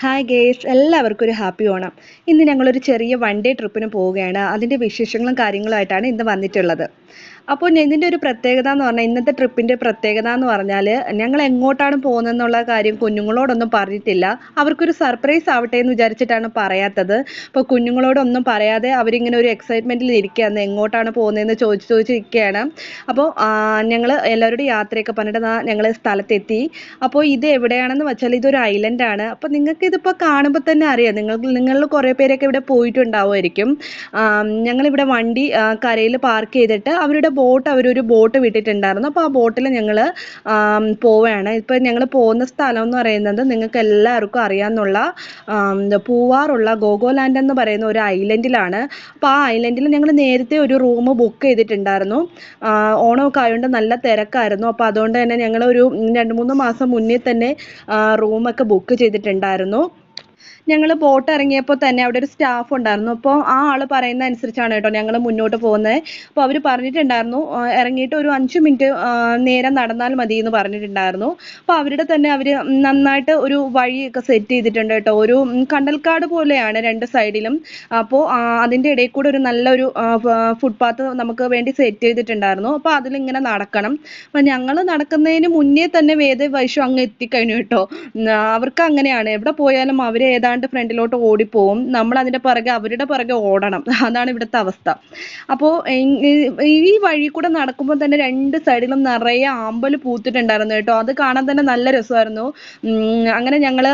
Hi guys എല്ലാവർക്കും ഒരു happy Onam. ഇന്ന് ഞങ്ങളൊരു ചെറിയ വൺ ഡേ ട്രിപ്പിന് പോവുകയാണ്. അതിന്റെ വിശേഷങ്ങളും കാര്യങ്ങളുമായിട്ടാണ് ഇന്ന് വന്നിട്ടുള്ളത്. അപ്പോൾ ഇതിന്റെ ഒരു പ്രത്യേകത എന്ന് പറഞ്ഞാൽ ഇന്നത്തെ ട്രിപ്പിന്റെ പ്രത്യേകത എന്ന് പറഞ്ഞാൽ ഞങ്ങൾ എങ്ങോട്ടാണ് പോകുന്നതെന്നുള്ള കാര്യം കുഞ്ഞുങ്ങളോടൊന്നും പറഞ്ഞിട്ടില്ല. അവർക്കൊരു സർപ്രൈസ് ആവട്ടെ എന്ന് വിചാരിച്ചിട്ടാണ് പറയാത്തത്. അപ്പോൾ കുഞ്ഞുങ്ങളോടൊന്നും പറയാതെ അവരിങ്ങനെ ഒരു എക്സൈറ്റ്മെന്റിൽ ഇരിക്കുകയാണ് എങ്ങോട്ടാണ് പോകുന്നതെന്ന് ചോദിച്ച് ചോദിച്ചിരിക്കുകയാണ് അപ്പോൾ ഞങ്ങൾ എല്ലാവരോടും യാത്രയൊക്കെ പറഞ്ഞിട്ട് ഞങ്ങൾ സ്ഥലത്തെത്തി. അപ്പോൾ ഇത് എവിടെയാണെന്ന് വെച്ചാൽ ഇതൊരു ആണ്. അപ്പോൾ നിങ്ങൾക്ക് ഇതിപ്പോൾ കാണുമ്പോൾ തന്നെ അറിയാം. നിങ്ങൾക്ക് നിങ്ങളിൽ കുറേ പേരൊക്കെ ഇവിടെ പോയിട്ടുണ്ടാവുമായിരിക്കും. ഞങ്ങളിവിടെ വണ്ടി കരയിൽ പാർക്ക് ചെയ്തിട്ട് അവരുടെ ബോട്ട് അവരൊരു ബോട്ട് വിട്ടിട്ടുണ്ടായിരുന്നു. അപ്പോൾ ആ ബോട്ടിൽ ഞങ്ങൾ പോവുകയാണ്. ഇപ്പോൾ ഞങ്ങൾ പോകുന്ന സ്ഥലം എന്ന് പറയുന്നത് നിങ്ങൾക്ക് എല്ലാവർക്കും അറിയാമെന്നുള്ള പൂവാറുള്ള ഗോഗോലാൻഡ് എന്ന് പറയുന്ന ഒരു ഐലൻഡിലാണ്. അപ്പോൾ ആ ഐലൻഡിൽ ഞങ്ങൾ നേരത്തെ ഒരു റൂം ബുക്ക് ചെയ്തിട്ടുണ്ടായിരുന്നു. ഓണമൊക്കെ ആയതുകൊണ്ട് നല്ല തിരക്കായിരുന്നു. അപ്പോൾ അതുകൊണ്ട് തന്നെ ഞങ്ങൾ ഒരു രണ്ട് മൂന്ന് മാസം മുന്നേ തന്നെ റൂമൊക്കെ ബുക്ക് ചെയ്തിട്ടുണ്ടായിരുന്നു. ഞങ്ങൾ ബോട്ട് ഇറങ്ങിയപ്പോൾ തന്നെ അവിടെ ഒരു സ്റ്റാഫ് ഉണ്ടായിരുന്നു. അപ്പോൾ ആ ആൾ പറയുന്ന അനുസരിച്ചാണ് കേട്ടോ ഞങ്ങൾ മുന്നോട്ട് പോകുന്നത്. അപ്പോൾ അവർ പറഞ്ഞിട്ടുണ്ടായിരുന്നു ഇറങ്ങിയിട്ട് ഒരു അഞ്ച് മിനിറ്റ് നേരം നടന്നാൽ മതി എന്ന് പറഞ്ഞിട്ടുണ്ടായിരുന്നു. അപ്പോൾ അവരുടെ തന്നെ അവർ നന്നായിട്ട് ഒരു വഴിയൊക്കെ സെറ്റ് ചെയ്തിട്ടുണ്ട് കേട്ടോ. ഒരു കണ്ടൽക്കാട് പോലെയാണ് രണ്ട് സൈഡിലും അപ്പോൾ അതിന്റെ ഇടയിൽ കൂടെ ഒരു നല്ലൊരു ഫുട്പാത്ത് നമുക്ക് വേണ്ടി സെറ്റ് ചെയ്തിട്ടുണ്ടായിരുന്നു. അപ്പോൾ അതിലിങ്ങനെ നടക്കണം. അപ്പോൾ ഞങ്ങൾ നടക്കുന്നതിന് മുന്നേ തന്നെ വേദ വൈശു അങ്ങ് എത്തിക്കഴിഞ്ഞു കേട്ടോ. അവർക്ക് അങ്ങനെയാണ്. എവിടെ പോയാലും അവരെ ഏതാണ്ട് അറിയാണ്ട് ഫ്രണ്ടിലോട്ട് ഓടിപ്പോവും. നമ്മൾ അതിന്റെ പുറകെ അവരുടെ പുറകെ ഓടണം. അതാണ് ഇവിടുത്തെ അവസ്ഥ. അപ്പോൾ ഈ വഴി കൂടെ നടക്കുമ്പോൾ തന്നെ രണ്ട് സൈഡിലും നിറയെ ആമ്പൽ പൂത്തിട്ടുണ്ടായിരുന്നു കേട്ടോ. അത് കാണാൻ തന്നെ നല്ല രസമായിരുന്നു. അങ്ങനെ ഞങ്ങൾ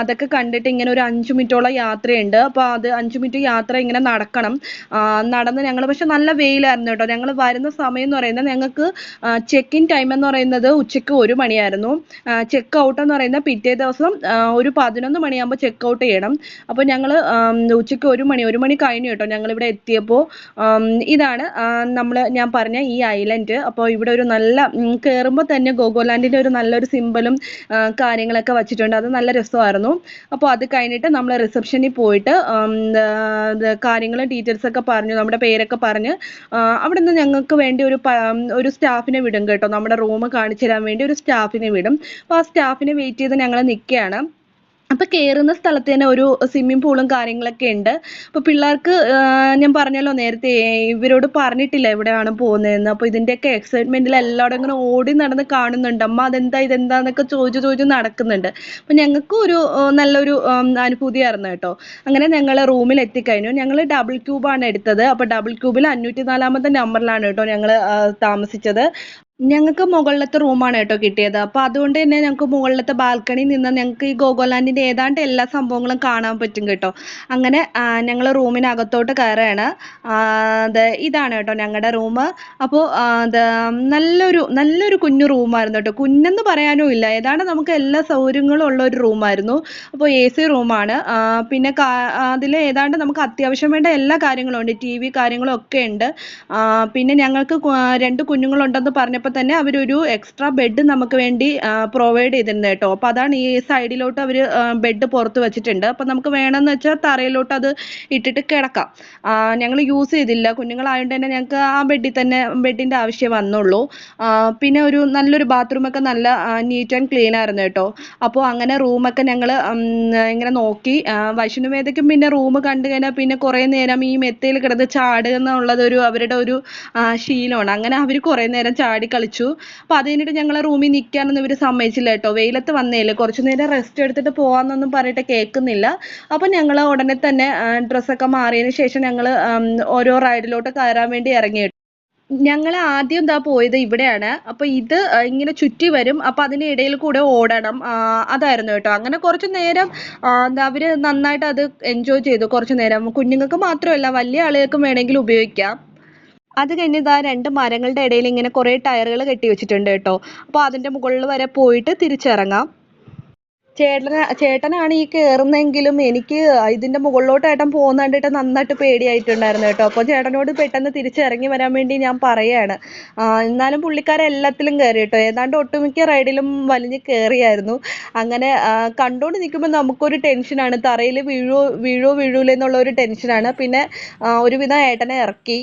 അതൊക്കെ കണ്ടിട്ട് ഇങ്ങനെ ഒരു അഞ്ച് മിനിറ്റോളം യാത്രയുണ്ട്. അപ്പോൾ അത് അഞ്ചു മിനിറ്റ് യാത്ര ഇങ്ങനെ നടക്കണം. നടന്ന് ഞങ്ങൾ പക്ഷെ നല്ല വെയിലായിരുന്നു കേട്ടോ. ഞങ്ങൾ വരുന്ന സമയം എന്ന് പറയുന്നത് ഞങ്ങൾക്ക് ചെക്ക് ഇൻ ടൈം എന്ന് പറയുന്നത് ഉച്ചയ്ക്ക് ഒരു മണിയായിരുന്നു. ചെക്ക് ഔട്ട് എന്ന് പറയുന്നത് പിറ്റേ ദിവസം ഒരു പതിനൊന്ന് മണിയാകുമ്പോൾ ചെക്ക് ഔട്ട് ചെയ്യണം. അപ്പോൾ ഞങ്ങൾ ഉച്ചയ്ക്ക് ഒരു മണി ഒരു മണി കഴിഞ്ഞു കേട്ടോ ഞങ്ങൾ ഇവിടെ എത്തിയപ്പോൾ ഇതാണ് നമ്മൾ ഞാൻ പറഞ്ഞ ഈ ഐലൻഡ് അപ്പോൾ ഇവിടെ ഒരു നല്ല കയറുമ്പോൾ തന്നെ ഗോഗോലാൻഡിന്റെ ഒരു നല്ലൊരു സിമ്പലും കാര്യങ്ങളൊക്കെ വെച്ചിട്ടുണ്ട്. അത് നല്ല രസമായിരുന്നു. അപ്പോൾ അത് കഴിഞ്ഞിട്ട് നമ്മൾ റിസപ്ഷനിൽ പോയിട്ട് കാര്യങ്ങൾ ഡീറ്റെയിൽസ് ഒക്കെ പറഞ്ഞു നമ്മുടെ പേരൊക്കെ പറഞ്ഞ് അവിടെ നിന്ന് ഞങ്ങൾക്ക് വേണ്ടി ഒരു ഒരു സ്റ്റാഫിനെ വിടും കേട്ടോ. നമ്മുടെ റൂം കാണിച്ചു തരാൻ വേണ്ടി ഒരു സ്റ്റാഫിനെ വിടും. അപ്പോൾ ആ സ്റ്റാഫിനെ വെയിറ്റ് ചെയ്ത് ഞങ്ങൾ നിൽക്കുകയാണ്. അപ്പോൾ കയറുന്ന സ്ഥലത്ത് തന്നെ ഒരു സ്വിമ്മിംഗ് പൂളും കാര്യങ്ങളൊക്കെ ഉണ്ട്. അപ്പോൾ പിള്ളേർക്ക് ഞാൻ പറഞ്ഞല്ലോ നേരത്തെ ഇവരോട് പറഞ്ഞിട്ടില്ല എവിടെയാണ് പോകുന്നതെന്ന്. അപ്പോൾ ഇതിന്റെയൊക്കെ എക്സൈറ്റ്മെന്റിൽ എല്ലാവരും ഇങ്ങനെ ഓടി നടന്ന് കാണുന്നുണ്ട്. അമ്മ അതെന്താ ഇതെന്താന്നൊക്കെ ചോദിച്ചു ചോദിച്ചു നടക്കുന്നുണ്ട്. അപ്പോൾ ഞങ്ങൾക്കും ഒരു നല്ലൊരു അനുഭൂതിയായിരുന്നു കേട്ടോ. അങ്ങനെ ഞങ്ങൾ റൂമിൽ എത്തിക്കഴിഞ്ഞു. ഞങ്ങൾ ഡബിൾ ക്യൂബാണ് എടുത്തത്. അപ്പോൾ ഡബിൾ ക്യൂബിൽ അഞ്ഞൂറ്റി നാലാമത്തെ നമ്പറിലാണ് കേട്ടോ ഞങ്ങൾ താമസിച്ചത്. ഞങ്ങൾക്ക് മുകളിലത്തെ റൂമാണ് കേട്ടോ കിട്ടിയത്. അപ്പോൾ അതുകൊണ്ട് തന്നെ ഞങ്ങൾക്ക് മുകളിലത്തെ ബാൽക്കണിയിൽ നിന്ന് ഞങ്ങൾക്ക് ഈ ഗോഗോലാൻഡിന്റെ ഏതാണ്ട് എല്ലാ സംഭവങ്ങളും കാണാൻ പറ്റും കേട്ടോ. അങ്ങനെ ഞങ്ങൾ റൂമിനകത്തോട്ട് കയറുകയാണ്. ഇതാണ് കേട്ടോ ഞങ്ങളുടെ റൂം അപ്പോൾ നല്ലൊരു നല്ലൊരു കുഞ്ഞു റൂമായിരുന്നു കേട്ടോ. കുഞ്ഞെന്ന് പറയാനും ഇല്ല. ഏതാണ്ട് നമുക്ക് എല്ലാ സൗകര്യങ്ങളും ഉള്ള ഒരു റൂമായിരുന്നു അപ്പോൾ എ സി റൂമാണ് പിന്നെ അതിൽ ഏതാണ്ട് നമുക്ക് അത്യാവശ്യം വേണ്ട എല്ലാ കാര്യങ്ങളും ഉണ്ട്. ടി വി കാര്യങ്ങളും ഒക്കെ ഉണ്ട്. പിന്നെ ഞങ്ങൾക്ക് രണ്ട് കുഞ്ഞുങ്ങളുണ്ടെന്ന് പറഞ്ഞപ്പോൾ പറഞ്ഞപ്പോൾ തന്നെ അവരൊരു എക്സ്ട്രാ ബെഡ് നമുക്ക് വേണ്ടി പ്രൊവൈഡ് ചെയ്തിട്ടുണ്ട് കേട്ടോ. അപ്പോൾ അതാണ് ഈ സൈഡിലോട്ട് അവർ ബെഡ് പുറത്ത് വെച്ചിട്ടുണ്ട്. അപ്പോൾ നമുക്ക് വേണമെന്ന് വെച്ചാൽ തറയിലോട്ട് അത് ഇട്ടിട്ട് കിടക്കാം. ഞങ്ങൾ യൂസ് ചെയ്തില്ല. കുഞ്ഞുങ്ങളായതുകൊണ്ട് തന്നെ ഞങ്ങൾക്ക് ആ ബെഡിൽ തന്നെ ബെഡിന്റെ ആവശ്യം വന്നുള്ളൂ. പിന്നെ ഒരു നല്ലൊരു ബാത്റൂമൊക്കെ നല്ല നീറ്റ് ആൻഡ് ക്ലീൻ ആയിരുന്നു കേട്ടോ. അപ്പോൾ അങ്ങനെ റൂമൊക്കെ ഞങ്ങൾ ഇങ്ങനെ നോക്കി. വൈഷ്ണുവേദയ്ക്കും പിന്നെ റൂം കണ്ടു കഴിഞ്ഞാൽ പിന്നെ കുറേ നേരം ഈ മെത്തയിൽ കിടന്ന് ചാടുക എന്നുള്ളത് ഒരു അവരുടെ ഒരു ശീലമാണ്. അങ്ങനെ അവർ കുറേ നേരം ചാടി കളിച്ചു. അപ്പോൾ അത് കഴിഞ്ഞിട്ട് ഞങ്ങളെ റൂമിൽ നിൽക്കാനൊന്നും ഇവർ സമ്മതിച്ചില്ല കേട്ടോ. വെയിലത്ത് വന്നേൽ. കുറച്ച് നേരം റെസ്റ്റ് എടുത്തിട്ട് പോകാമെന്നൊന്നും പറഞ്ഞിട്ട് കേൾക്കുന്നില്ല. അപ്പോൾ ഞങ്ങൾ ഉടനെ തന്നെ ഡ്രസ്സൊക്കെ മാറിയതിന് ശേഷം ഞങ്ങൾ ഓരോ റൈഡിലോട്ട് കയറാൻ വേണ്ടി ഇറങ്ങി ഞങ്ങൾ ആദ്യം എന്താ പോയത് ഇവിടെയാണ്. അപ്പൊ ഇത് ഇങ്ങനെ ചുറ്റി വരും. അപ്പൊ അതിന്റെ ഇടയിൽ കൂടെ ഓടണം. അതായിരുന്നു കേട്ടോ. അങ്ങനെ കുറച്ചു നേരം എന്താ അവർ നന്നായിട്ട് അത് എൻജോയ് ചെയ്തു. കുറച്ചു നേരം. കുഞ്ഞുങ്ങൾക്ക് മാത്രമല്ല വലിയ ആളുകൾക്കും വേണമെങ്കിൽ ഉപയോഗിക്കാം. അത് കഴിഞ്ഞ് ഇതാ രണ്ട് മരങ്ങളുടെ ഇടയിൽ ഇങ്ങനെ കുറേ ടയറുകൾ കെട്ടി വെച്ചിട്ടുണ്ട് കേട്ടോ. അപ്പോൾ അതിന്റെ മുകളിൽ വരെ പോയിട്ട് തിരിച്ചിറങ്ങാം. ചേട്ടന ചേട്ടനാണ് ഈ കയറുന്നതെങ്കിലും എനിക്ക് ഇതിന്റെ മുകളിലോട്ട് ഏട്ടൻ പോകുന്ന കണ്ടിട്ട് നന്നായിട്ട് പേടിയായിട്ടുണ്ടായിരുന്നു കേട്ടോ. അപ്പോൾ ചേട്ടനോട് പെട്ടെന്ന് തിരിച്ചിറങ്ങി വരാൻ വേണ്ടി ഞാൻ പറയാണ്. എന്നാലും പുള്ളിക്കാരൻ എല്ലാത്തിലും കയറി കേട്ടോ. ഏതാണ്ട് ഒട്ടുമിക്ക റൈഡിലും വലിഞ്ഞ് കയറിയായിരുന്നു. അങ്ങനെ കണ്ടോണ്ട് നിൽക്കുമ്പോൾ നമുക്കൊരു ടെൻഷനാണ്. തറയിൽ വീഴോ വീഴോ വീഴൂലെന്നുള്ള ഒരു ടെൻഷനാണ്. പിന്നെ ഒരുവിധം ഏട്ടനെ ഇറക്കി.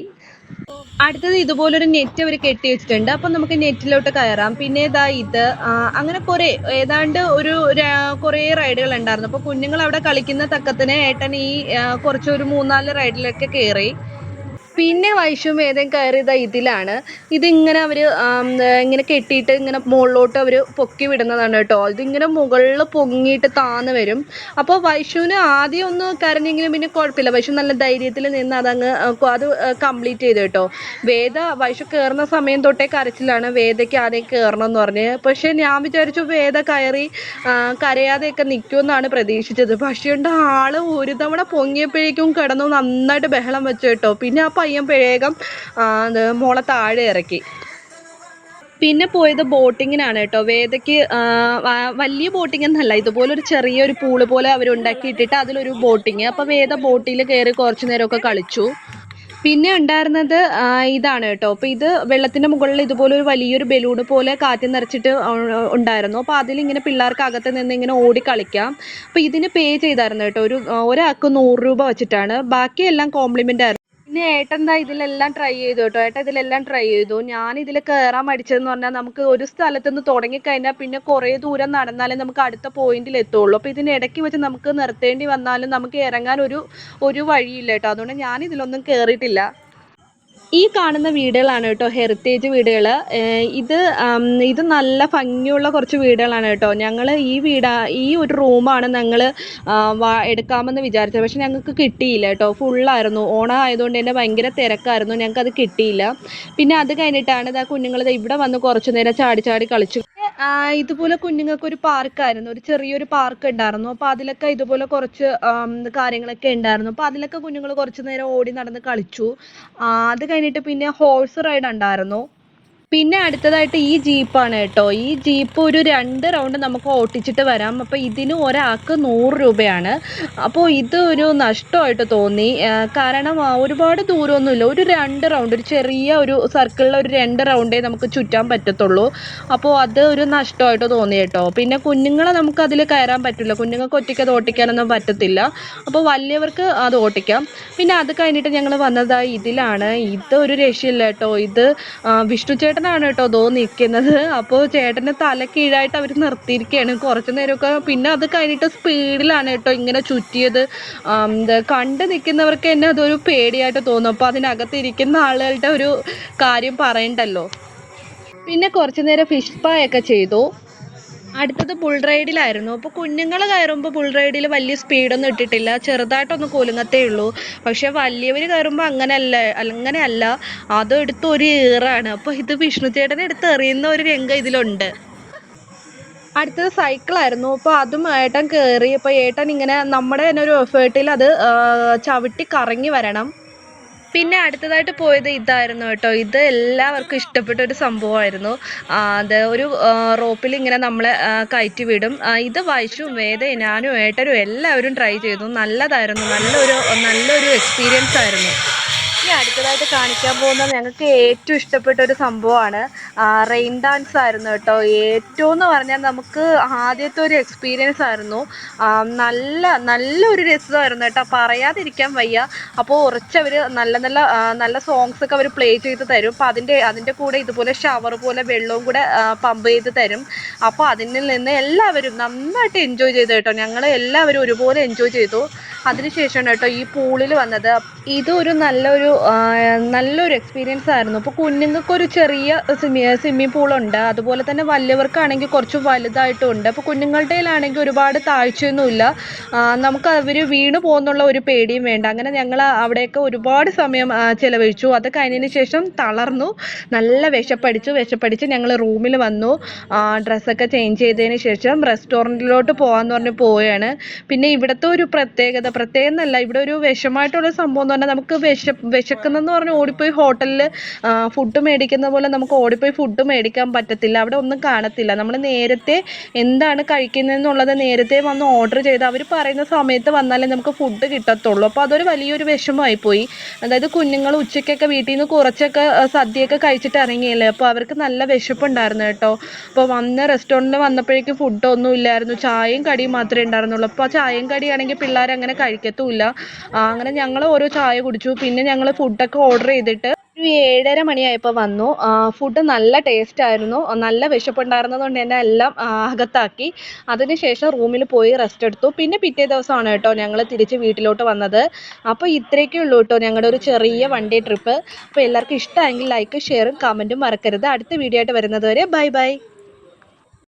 അടുത്തത് ഇതുപോലൊരു നെറ്റ് അവർ കെട്ടി വെച്ചിട്ടുണ്ട്. അപ്പം നമുക്ക് നെറ്റിലോട്ട് കയറാം. പിന്നെ ഇതാ ഇത്. അങ്ങനെ കുറെ ഏതാണ്ട് ഒരു കുറെ റൈഡുകൾ ഉണ്ടായിരുന്നു. അപ്പോൾ കുഞ്ഞുങ്ങൾ അവിടെ കളിക്കുന്ന തക്കത്തിന് ഏട്ടൻ ഈ കുറച്ചൊരു മൂന്നാൽ റൈഡിലൊക്കെ കയറി പിന്നെ വൈഷും വേദം കയറിയത് ഇതിലാണ്. ഇതിങ്ങനെ അവർ ഇങ്ങനെ കെട്ടിയിട്ട് ഇങ്ങനെ മുകളിലോട്ട് അവർ പൊക്കി വിടുന്നതാണ് കേട്ടോ. ഇതിങ്ങനെ മുകളിൽ പൊങ്ങിയിട്ട് താന്ന് വരും. അപ്പോൾ വൈഷുവിന് ആദ്യം ഒന്ന് കരഞ്ഞെങ്കിലും പിന്നെ കുഴപ്പമില്ല. വൈഷു നല്ല ധൈര്യത്തിൽ നിന്ന് അതങ്ങ് അത് കംപ്ലീറ്റ് ചെയ്തു കേട്ടോ. വേദ വൈഷു കയറുന്ന സമയം തൊട്ടേ കരച്ചിലാണ്. വേദയ്ക്ക് ആദ്യം കയറണം എന്ന് പറഞ്ഞ്. പക്ഷേ ഞാൻ വിചാരിച്ചു വേദ കയറി കരയാതെയൊക്കെ നിൽക്കുമെന്നാണ് പ്രതീക്ഷിച്ചത്. പക്ഷേ ഉണ്ട് ആൾ ഒരു തവണ പൊങ്ങിയപ്പോഴേക്കും കിടന്നു നന്നായിട്ട് ബഹളം വെച്ചു കേട്ടോ. പിന്നെ ആ ഇത് മോളെ താഴെ ഇറക്കി. പിന്നെ പോയത് ബോട്ടിങ്ങിനാണ് കേട്ടോ. വേദയ്ക്ക് വലിയ ബോട്ടിംഗ് എന്നല്ല ഇതുപോലെ ഒരു ചെറിയൊരു പൂൾ പോലെ അവർ ഉണ്ടാക്കിയിട്ടിട്ട് അതിലൊരു ബോട്ടിങ്. അപ്പോൾ വേദ ബോട്ടിൽ കയറി കുറച്ച് നേരമൊക്കെ കളിച്ചു. പിന്നെ ഉണ്ടായിരുന്നത് ഇതാണ് കേട്ടോ. അപ്പോൾ ഇത് വെള്ളത്തിന്റെ മുകളിൽ ഇതുപോലെ ഒരു വലിയൊരു ബലൂൺ പോലെ കാറ്റ് നിറച്ചിട്ട് ഉണ്ടായിരുന്നു. അപ്പോൾ അതിലിങ്ങനെ പിള്ളേർക്ക് അകത്ത് നിന്ന് ഇങ്ങനെ ഓടി കളിക്കാം. അപ്പോൾ ഇതിന് പേ ചെയ്തായിരുന്നു കേട്ടോ. ഒരു ഒരാൾക്ക് നൂറ് രൂപ വെച്ചിട്ടാണ്. ബാക്കിയെല്ലാം കോംപ്ലിമെന്റ് ആയിരുന്നു. പിന്നെ ഏട്ടൻ എന്താ ഇതിലെല്ലാം ട്രൈ ചെയ്തു കേട്ടോ ഏട്ടൻ ഇതിലെല്ലാം ട്രൈ ചെയ്തു. ഞാൻ ഇതിൽ കയറാൻ മടിച്ചതെന്ന് പറഞ്ഞാൽ നമുക്ക് ഒരു സ്ഥലത്ത് നിന്ന് തുടങ്ങിക്കഴിഞ്ഞാൽ പിന്നെ കുറേ ദൂരം നടന്നാലേ നമുക്ക് അടുത്ത പോയിന്റിൽ എത്തുള്ളൂ. അപ്പോൾ ഇതിനിടയ്ക്ക് വെച്ച് നമുക്ക് നിർത്തേണ്ടി വന്നാലും നമുക്ക് ഇറങ്ങാൻ ഒരു ഒരു വഴിയില്ല കേട്ടോ അതുകൊണ്ട് ഞാൻ ഇതിലൊന്നും കയറിയിട്ടില്ല ഈ കാണുന്ന വീടുകളാണ് കേട്ടോ ഹെറിറ്റേജ് വീടുകൾ ഇത് ഇത് നല്ല ഭംഗിയുള്ള കുറച്ച് വീടുകളാണ് കേട്ടോ. ഞങ്ങൾ ഈ വീടാ ഈ ഒരു റൂമാണ് ഞങ്ങൾ എടുക്കാമെന്ന് വിചാരിച്ചത്. പക്ഷെ ഞങ്ങൾക്ക് കിട്ടിയില്ല കേട്ടോ. ഫുള്ളായിരുന്നു. ഓണം ആയതുകൊണ്ട് തന്നെ ഭയങ്കര തിരക്കായിരുന്നു. ഞങ്ങൾക്ക് അത് കിട്ടിയില്ല. പിന്നെ അത് കഴിഞ്ഞിട്ടാണ് ഇതാ കുഞ്ഞുങ്ങൾ ഇവിടെ വന്ന് കുറച്ചു നേരം ചാടി ചാടി കളിച്ചു. ഇതുപോലെ കുഞ്ഞുങ്ങൾക്ക് ഒരു പാർക്കായിരുന്നു. ഒരു ചെറിയൊരു പാർക്ക് ഉണ്ടായിരുന്നു. അപ്പോൾ അതിലൊക്കെ ഇതുപോലെ കുറച്ച് കാര്യങ്ങളൊക്കെ ഉണ്ടായിരുന്നു. അപ്പോൾ അതിലൊക്കെ കുഞ്ഞുങ്ങൾ കുറച്ച് നേരം ഓടി നടന്ന് കളിച്ചു. അത് അത് കഴിഞ്ഞിട്ട് പിന്നെ ഹോഴ്സ് റൈഡ് ഉണ്ടായിരുന്നു. പിന്നെ അടുത്തതായിട്ട് ഈ ജീപ്പാണ് കേട്ടോ. ഈ ജീപ്പ് ഒരു രണ്ട് റൗണ്ട് നമുക്ക് ഓട്ടിച്ചിട്ട് വരാം. അപ്പോൾ ഇതിന് ഒരാൾക്ക് നൂറ് രൂപയാണ്. അപ്പോൾ ഇത് ഒരു നഷ്ടമായിട്ട് തോന്നി. കാരണം ഒരുപാട് ദൂരമൊന്നുമില്ല. ഒരു രണ്ട് റൗണ്ട് ഒരു ചെറിയ ഒരു സർക്കിളിൽ ഒരു രണ്ട് റൗണ്ടേ നമുക്ക് ചുറ്റാൻ പറ്റത്തുള്ളൂ. അപ്പോൾ അത് ഒരു നഷ്ടമായിട്ട് തോന്നി കേട്ടോ. പിന്നെ കുഞ്ഞുങ്ങളെ നമുക്ക് അതിൽ കയറാൻ പറ്റില്ല. കുഞ്ഞുങ്ങൾക്ക് ഒറ്റയ്ക്ക് അത് ഓട്ടിക്കാനൊന്നും പറ്റത്തില്ല. അപ്പോൾ വലിയവർക്ക് അത് ഓട്ടിക്കാം. പിന്നെ അത് കഴിഞ്ഞിട്ട് ഞങ്ങൾ വന്നതായി ഇതിലാണ്. ഇത് ഒരു രക്ഷയില്ല കേട്ടോ. ഇത് വിഷ്ണു വിഷ്ണു ചേട്ടനാണ് കേട്ടോ ദോ നിൽക്കുന്നത് അപ്പോൾ ചേട്ടന്റെ തല കീഴായിട്ട് അവർ നിർത്തിയിരിക്കുകയാണ് കുറച്ച് നേരമൊക്കെ പിന്നെ അത് കഴിഞ്ഞിട്ട് സ്പീഡിലാണ് കേട്ടോ ഇങ്ങനെ ചുറ്റിയത്. എന്താ കണ്ട് നിൽക്കുന്നവർക്ക് തന്നെ അതൊരു പേടിയായിട്ട് തോന്നും. അപ്പോൾ അതിനകത്ത് ഇരിക്കുന്ന ആളുകളുടെ ഒരു കാര്യം പറയണ്ടല്ലോ. പിന്നെ കുറച്ച് നേരം ഫിഷ് പായൊക്കെ ചെയ്തു. അടുത്തത് ബുൾ റൈഡിലായിരുന്നു അപ്പോൾ കുഞ്ഞുങ്ങൾ കയറുമ്പോൾ ബുൾ റൈഡിൽ വലിയ സ്പീഡൊന്നും ഇട്ടിട്ടില്ല. ചെറുതായിട്ടൊന്ന് കുലുങ്ങത്തേ ഉള്ളൂ. പക്ഷേ വലിയവർ കയറുമ്പോൾ അങ്ങനെയല്ല അങ്ങനെയല്ല. അതും എടുത്ത് ഒരു ഈറാണ്. അപ്പോൾ ഇത് വിഷ്ണു ചേട്ടനെ എടുത്ത് എറിയുന്ന ഒരു രംഗം ഇതിലുണ്ട്. അടുത്തത് സൈക്കിളായിരുന്നു അപ്പോൾ അതും ഏട്ടൻ കയറി അപ്പോൾ ഏട്ടൻ ഇങ്ങനെ നമ്മുടെ തന്നെ ഒരു എഫേർട്ടിൽ അത് ചവിട്ടി കറങ്ങി വരണം. പിന്നെ അടുത്തതായിട്ട് പോയത് ഇതായിരുന്നു കേട്ടോ. ഇത് എല്ലാവർക്കും ഇഷ്ടപ്പെട്ട ഒരു സംഭവമായിരുന്നു. അത് ഒരു റോപ്പിൽ ഇങ്ങനെ നമ്മളെ കയറ്റി വിടും. ഇത് വൈഷും വേദ ഞാനും ഏട്ടനും എല്ലാവരും ട്രൈ ചെയ്തു. നല്ലതായിരുന്നു. നല്ലൊരു നല്ലൊരു എക്സ്പീരിയൻസ് ആയിരുന്നു. ഇനി അടുത്തതായിട്ട് കാണിക്കാൻ പോകുന്നത് ഞങ്ങൾക്ക് ഏറ്റവും ഇഷ്ടപ്പെട്ട ഒരു സംഭവമാണ്. റെയിൻ ഡാൻസ് ആയിരുന്നു കേട്ടോ. ഏറ്റവും എന്ന് പറഞ്ഞാൽ നമുക്ക് ആദ്യത്തെ ഒരു എക്സ്പീരിയൻസ് ആയിരുന്നു. നല്ല നല്ലൊരു രസമായിരുന്നു കേട്ടോ. പറയാതിരിക്കാൻ വയ്യ. അപ്പോൾ ഉറച്ചവർ നല്ല നല്ല നല്ല സോങ്സ് ഒക്കെ അവർ പ്ലേ ചെയ്ത് തരും. അപ്പോൾ അതിന്റെ അതിന്റെ കൂടെ ഇതുപോലെ ഷവർ പോലെ വെള്ളവും കൂടെ പമ്പ് ചെയ്ത് തരും. അപ്പോൾ അതിൽ നിന്ന് എല്ലാവരും നന്നായിട്ട് എൻജോയ് ചെയ്തു കേട്ടോ. ഞങ്ങൾ എല്ലാവരും ഒരുപോലെ എൻജോയ് ചെയ്തു. അതിനുശേഷമാണ് കേട്ടോ ഈ പൂളിൽ വന്നത്. ഇതൊരു നല്ലൊരു നല്ലൊരു എക്സ്പീരിയൻസ് ആയിരുന്നു. ഇപ്പോൾ കുഞ്ഞുങ്ങൾക്കൊരു ചെറിയ സ്വിമ്മിങ് പൂളുണ്ട്. അതുപോലെ തന്നെ വലിയവർക്കാണെങ്കിൽ കുറച്ച് വലുതായിട്ടും ഉണ്ട്. അപ്പോൾ കുഞ്ഞുങ്ങളുടേലാണെങ്കിൽ ഒരുപാട് താഴ്ചയൊന്നുമില്ല നമുക്ക് അവർ വീണ് പോകുന്നുള്ള ഒരു പേടിയും വേണ്ട. അങ്ങനെ ഞങ്ങൾ അവിടെയൊക്കെ ഒരുപാട് സമയം ചിലവഴിച്ചു. അത് കഴിഞ്ഞതിന് ശേഷം തളർന്നു. നല്ല വിശപ്പടിച്ചു. വിശപ്പടിച്ച് ഞങ്ങൾ റൂമിൽ വന്നു. ഡ്രസ്സൊക്കെ ചേഞ്ച് ചെയ്തതിന് ശേഷം റെസ്റ്റോറന്റിലോട്ട് പോകാമെന്ന് പറഞ്ഞ് പോവുകയാണ്. പിന്നെ ഇവിടുത്തെ ഒരു പ്രത്യേകത പ്രത്യേകം എന്നല്ല ഇവിടെ ഒരു വിഷമായിട്ടുള്ള സംഭവം എന്ന് പറഞ്ഞാൽ നമുക്ക് വിശ വിശക്കുന്നെന്ന് പറഞ്ഞ് ഓടിപ്പോയി ഹോട്ടലിൽ ഫുഡ് മേടിക്കുന്ന പോലെ നമുക്ക് ഓടിപ്പോയി ഫുഡ് മേടിക്കാൻ പറ്റത്തില്ല. അവിടെ ഒന്നും കാണത്തില്ല. നമ്മൾ നേരത്തെ എന്താണ് കഴിക്കുന്നതെന്നുള്ളത് നേരത്തെ വന്ന് ഓർഡർ ചെയ്ത് അവർ പറയുന്ന സമയത്ത് വന്നാലേ നമുക്ക് ഫുഡ് കിട്ടത്തുള്ളൂ. അപ്പോൾ അതൊരു വലിയൊരു വിഷമമായി പോയി അതായത് കുഞ്ഞുങ്ങൾ ഉച്ചയ്ക്കൊക്കെ വീട്ടിൽ നിന്ന് കുറച്ചൊക്കെ സദ്യയൊക്കെ കഴിച്ചിട്ട് ഇറങ്ങിയല്ലേ? അപ്പോൾ അവർക്ക് നല്ല വിശപ്പുണ്ടായിരുന്നു കേട്ടോ. അപ്പോൾ വന്ന റെസ്റ്റോറന്റിൽ വന്നപ്പോഴേക്കും ഫുഡൊന്നും ഇല്ലായിരുന്നു. ചായയും കടിയും മാത്രമേ ഉണ്ടായിരുന്നുള്ളൂ. അപ്പോൾ ചായയും കടിയാണെങ്കിൽ പിള്ളേർ അങ്ങനെ കഴിക്കത്തുമില്ല. അങ്ങനെ ഞങ്ങൾ ഓരോ ചായ കുടിച്ചു. പിന്നെ ഞങ്ങൾ ഫുഡൊക്കെ ഓർഡർ ചെയ്തിട്ട് ഒരു ഏഴര മണിയായപ്പോൾ വന്നു. ഫുഡ് നല്ല ടേസ്റ്റ് ആയിരുന്നു. നല്ല വിശപ്പുണ്ടായിരുന്നത് കൊണ്ട് തന്നെ എല്ലാം അകത്താക്കി. അതിനുശേഷം റൂമിൽ പോയി റെസ്റ്റ് എടുത്തു. പിന്നെ പിറ്റേ ദിവസമാണ് കേട്ടോ ഞങ്ങൾ തിരിച്ച് വീട്ടിലോട്ട് വന്നത്. അപ്പോൾ ഇത്രയൊക്കെ ഉള്ളൂ കേട്ടോ ഞങ്ങളുടെ ഒരു ചെറിയ വൺ ഡേ ട്രിപ്പ് അപ്പോൾ എല്ലാവർക്കും ഇഷ്ടമായെങ്കിൽ ലൈക്ക് ഷെയറും കമന്റും മറക്കരുത്. അടുത്ത വീഡിയോ ആയിട്ട് വരുന്നത് വരെ ബൈ ബൈ